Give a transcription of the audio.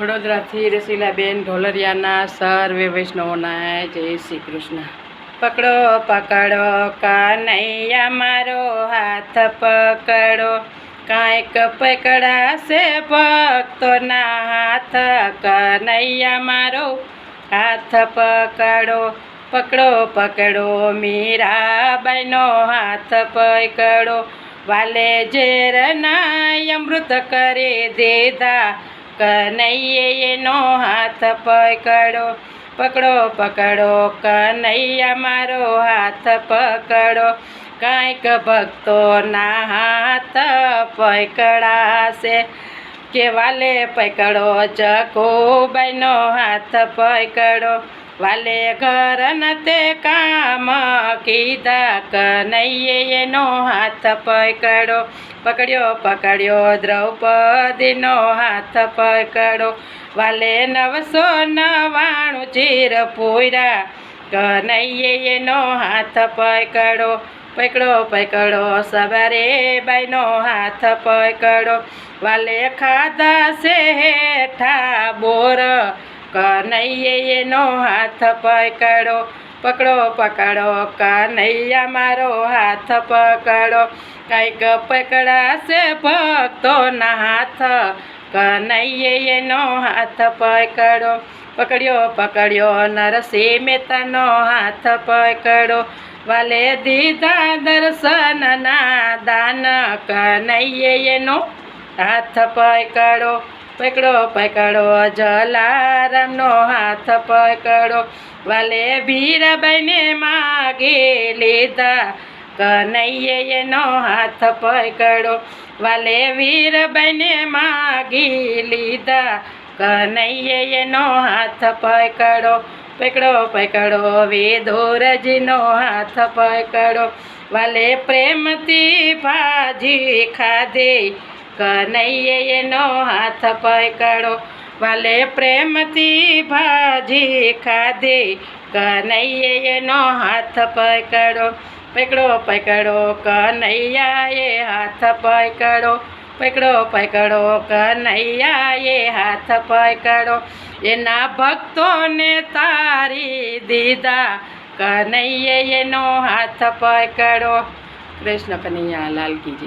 વડોદરાથી રસીલાબેન ઢોલરિયાના સર્વે વૈષ્ણવોના જય શ્રી કૃષ્ણ. પકડો પકડો, કાનૈયા મારો હાથ પકડો. કાંઈક પકડાશે ભક્તોના હાથ, કનૈયા મારો હાથ પકડો. પકડો પકડો, મીરાબાઈનો હાથ પકડો. વાલે ઝેરના અમૃત કરી દીધા. કનૈયે એનો હાથ પકડો પકડો પકડો. કનૈયા મારો હાથ પકડો કાંઈક ભક્તોના હાથ પકડાશે. કે વાલે પકડો બહેનો હાથ પકડો. વાલે ઘર તે કામ કીધા કનૈયે, એનો હાથ પકડો. પકડ્યો પકડ્યો દ્રૌપદીનો હાથ પકડો. વાલે નવસો નવાણું ચીર પૂર્યા કનૈયે, એનો હાથ પકડો. પકડો પકડો, સવારે બાઈનો હાથ પકડો. વાલે ખાધા છે હેઠા બોર. કનૈયે નો હાથ પકડો પકડો પકડો. કનૈયા મારો હાથ પકડો. કાંઈક પકડાશે ભક્તોના હાથ. કનૈયે નો હાથ પકડો પકડ્યો પકડ્યો. નરસિંહ મહેતાનો હાથ પકડો વાલે દીધા દર્શનના દાન. કનૈયે એનો હાથ પકડો પકડો પકડો જલારામનો હાથ પકડો. વાલે ભીરાબાઈને માગી લીધા, કનૈયે એનો હાથ પકડો. વાલે વીરબાઈને માગી લીધા, કનૈયે એનો હાથ પકડો. પકડો પકડો વિદુરજીનો હાથ પકડો. વાલે પ્રેમથી ભાજી ખાધી કનૈયે એનો હાથ પકડો. ભલે પ્રેમથી ભાજી ખાધી. કનૈયે એનો હાથ પકડો. પકડો પકડો, કનૈયાએ હાથ પકડો. પકડો પકડો, કનૈયાએ હાથ પકડો. એના ભક્તોને તારી દીધા. કનૈયે એનો હાથ પકડો. કૃષ્ણ કનૈયા લાલ કીજી